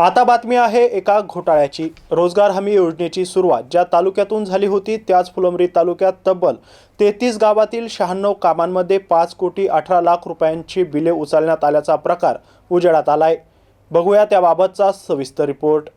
आता बातमी आहे एका घोटाळ्याची. रोजगार हमी योजनेची सुरुवात ज्या तालुक्यातून झाली होती त्याच फुलंब्री तालुक्यात तब्बल तेहतीस गावातील शहाण्णव कामांमध्ये पाच कोटी अठरा लाख रुपयांची बिले उचलण्यात आल्याचा प्रकार उजेडात आलाय. बघूया त्याबाबतचा सविस्तर रिपोर्ट.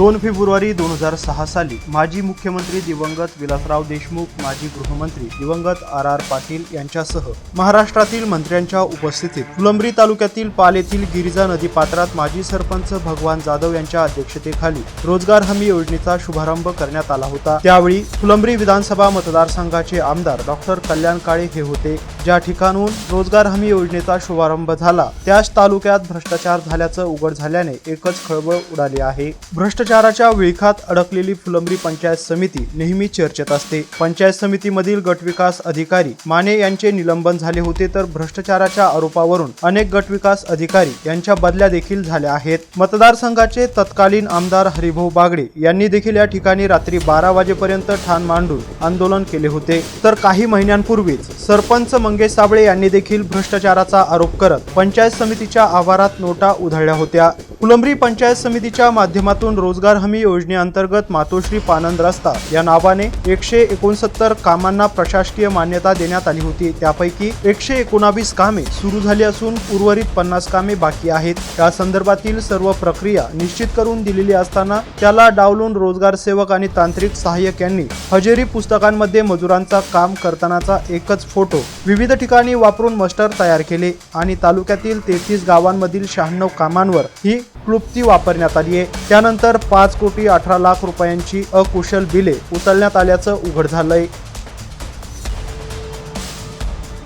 दोन फेब्रुवारी दोन हजार सहा साली माजी मुख्यमंत्री दिवंगत विलासराव देशमुख माजी गृहमंत्री दिवंगत आर आर पाटील यांच्यासह महाराष्ट्रातील मंत्र्यांच्या उपस्थितीत फुलंब्री तालुक्यातील पाल येथील गिरिजा नदी पात्रात माजी सरपंच भगवान जाधव यांच्या अध्यक्षतेखाली रोजगार हमी योजनेचा शुभारंभ करण्यात आला होता. त्यावेळी फुलंब्री विधानसभा मतदारसंघाचे आमदार डॉक्टर कल्याण काळे हे होते. ज्या ठिकाणून रोजगार हमी योजनेचा शुभारंभ झाला त्याच तालुक्यात भ्रष्टाचार झाल्याचं उघड झाल्याने एकच खळबळ उडाली आहे. भ्रष्टाचाराच्या विळखात अडकलेली फुलंब्री पंचायत समिती नेहमी चर्चेत असते. पंचायत समितीमधील गटविकास अधिकारी माने यांचे निलंबन झाले होते तर भ्रष्टाचाराच्या आरोपावरून अनेक गटविकास अधिकारी यांच्या बदल्या देखील झाल्या आहेत. मतदारसंघाचे तत्कालीन आमदार हरिभाऊ बागडे यांनी देखील या ठिकाणी रात्री बारा वाजेपर्यंत ठाण मांडून आंदोलन केले होते. तर काही महिन्यांपूर्वीच सरपंच मंगेश साबळे यांनी देखील भ्रष्टाचाराचा आरोप करत पंचायत समितीच्या आवारात नोटा उधळल्या होत्या. फुलंब्री पंचायत समितीच्या माध्यमातून रोजगार हमी योजनेअंतर्गत मातोश्री पानंद रस्ता या नावाने एकशे एकोणसत्तर कामांना प्रशासकीय मान्यता देण्यात आली होती. त्यापैकी एकशे एकोणावीस कामे सुरू झाली असून उर्वरित पन्नास कामे बाकी आहेत. त्या संदर्भातील सर्व प्रक्रिया निश्चित करून दिलेली असताना त्याला डावलून रोजगार सेवक आणि तांत्रिक सहाय्यक यांनी हजेरी पुस्तकांमध्ये मजुरांचा काम करतानाचा एकच फोटो विविध ठिकाणी वापरून मस्टर तयार केले आणि तालुक्यातील तेहतीस गावांमधील शहाण्णव कामांवर ही क्लुप्ती वापरण्यात आली आहे. त्यानंतर पाच कोटी अठरा लाख रुपयांची अकुशल बिले उचलण्यात आल्याचं उघड झालंय.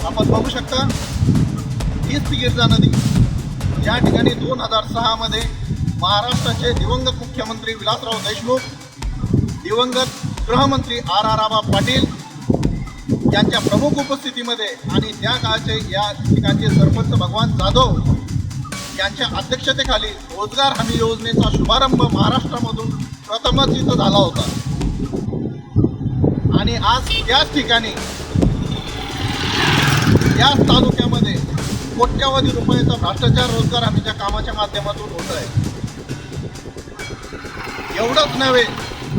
आपण बघू शकता तीच गिरजा नदी. या ठिकाणी दोन हजार सहामध्ये महाराष्ट्राचे दिवंगत मुख्यमंत्री विलासराव देशमुख दिवंगत गृहमंत्री आर आर आबा पाटील यांच्या प्रमुख उपस्थितीमध्ये आणि त्या काळचे या ठिकाणचे सरपंच भगवान जाधव यांच्या अध्यक्षतेखाली रोजगार हमी योजनेचा शुभारंभ महाराष्ट्रामधून प्रथमच इथं झाला होता. आणि आज याच ठिकाणी याच तालुक्यामध्ये कोट्यावधी रुपयाचा भ्रष्टाचार रोजगार हमीच्या कामाच्या माध्यमातून होत आहे. एवढंच नव्हे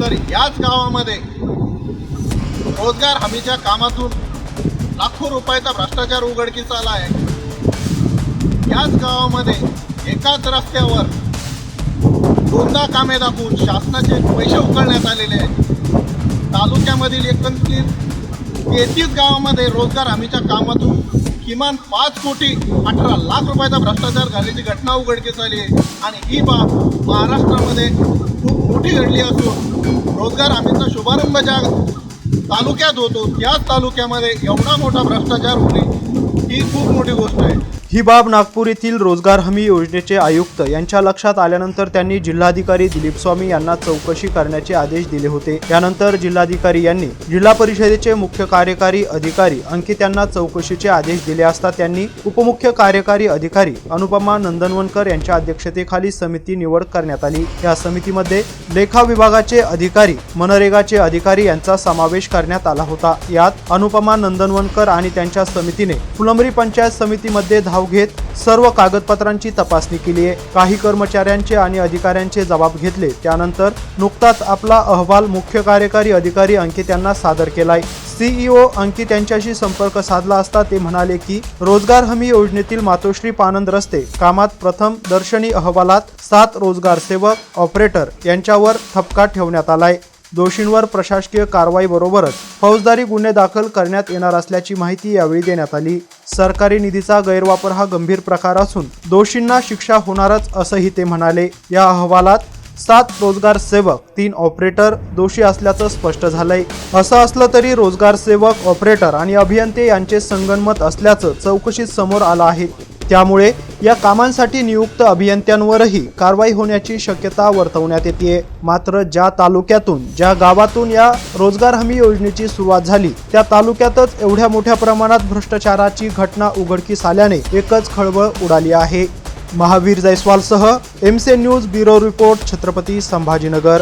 तर याच गावामध्ये रोजगार हमीच्या कामातून लाखो रुपयाचा भ्रष्टाचार उघडकीस आला आहे. याच गावामध्ये एकाच रस्त्यावर दोनदा कामे दाखवून शासनाचे पैसे उकळण्यात आलेले आहेत. तालुक्यामधील एकंदरीत तेहतीस गावामध्ये रोजगार हमीच्या कामातून किमान पाच कोटी अठरा लाख रुपयाचा भ्रष्टाचार झाल्याची घटना उघडकीस आली आहे. आणि ही बाब महाराष्ट्रामध्ये खूप मोठी घडली असून रोजगार हमीचा शुभारंभ ज्या तालुक्यात होतो त्याच तालुक्यामध्ये एवढा मोठा भ्रष्टाचार होणे ही खूप मोठी गोष्ट आहे. ही बाब नागपूर येथील रोजगार हमी योजनेचे आयुक्त यांच्या लक्षात आल्यानंतर त्यांनी जिल्हाधिकारी दिलीप स्वामी यांना चौकशी करण्याचे आदेश दिले होते. त्यानंतर जिल्हाधिकारी यांनी जिल्हा परिषदेचे मुख्य कार्यकारी अधिकारी अंकित यांना चौकशीचे आदेश दिले असता त्यांनी उपमुख्य कार्यकारी अधिकारी अनुपमा नंदनवनकर यांच्या अध्यक्षतेखाली समिती निवड करण्यात आली. या समितीमध्ये लेखा विभागाचे अधिकारी मनरेगाचे अधिकारी यांचा समावेश करण्यात आला होता. यात अनुपमा नंदनवनकर आणि त्यांच्या समितीने फुलंबरी पंचायत समितीमध्ये धाव घेत सर्व कागदपत्रांची तपासणी केली आहे. काही कर्मचाऱ्यांचे आणि अधिकाऱ्यांचे जबाब घेतले. त्यानंतर नुकताच आपला अहवाल मुख्य कार्यकारी अधिकारी अंकित यांना सादर केलाय. सीईओ अंकित यांच्याशी संपर्क साधला असता ते म्हणाले की रोजगार हमी योजनेतील मातोश्री पानंद रस्ते कामात प्रथम दर्शनी अहवालात सात रोजगार सेवक ऑपरेटर यांच्यावर ठपका ठेवण्यात आलाय. दोषींवर प्रशासकीय कारवाई बरोबरच फौजदारी गुन्हे दाखल करण्यात येणार असल्याची माहिती यावेळी देण्यात आली. सरकारी निधीचा गैरवापर हा गंभीर प्रकार असून दोषींना शिक्षा होणारच असंही ते म्हणाले. या अहवालात सात रोजगार सेवक तीन ऑपरेटर दोषी असल्याचं स्पष्ट झालंय. असं असलं तरी रोजगार सेवक ऑपरेटर आणि अभियंते यांचे संगनमत असल्याचं चौकशीत समोर आलं आहे. त्यामुळे या कामांसाठी नियुक्त अभियंत्यांवरही कारवाई होण्याची शक्यता वर्तवण्यात येते मात्र ज्या तालुक्यातून ज्या गावातून या रोजगार हमी योजनेची सुरुवात झाली त्या तालुक्यातच एवढ्या मोठ्या प्रमाणात भ्रष्टाचाराची घटना उघडकीस आल्याने एकच खळबळ उडाली आहे. महावीर जयस्वालसह एमसे news bureau report Chhatrapati Sambhajinagar.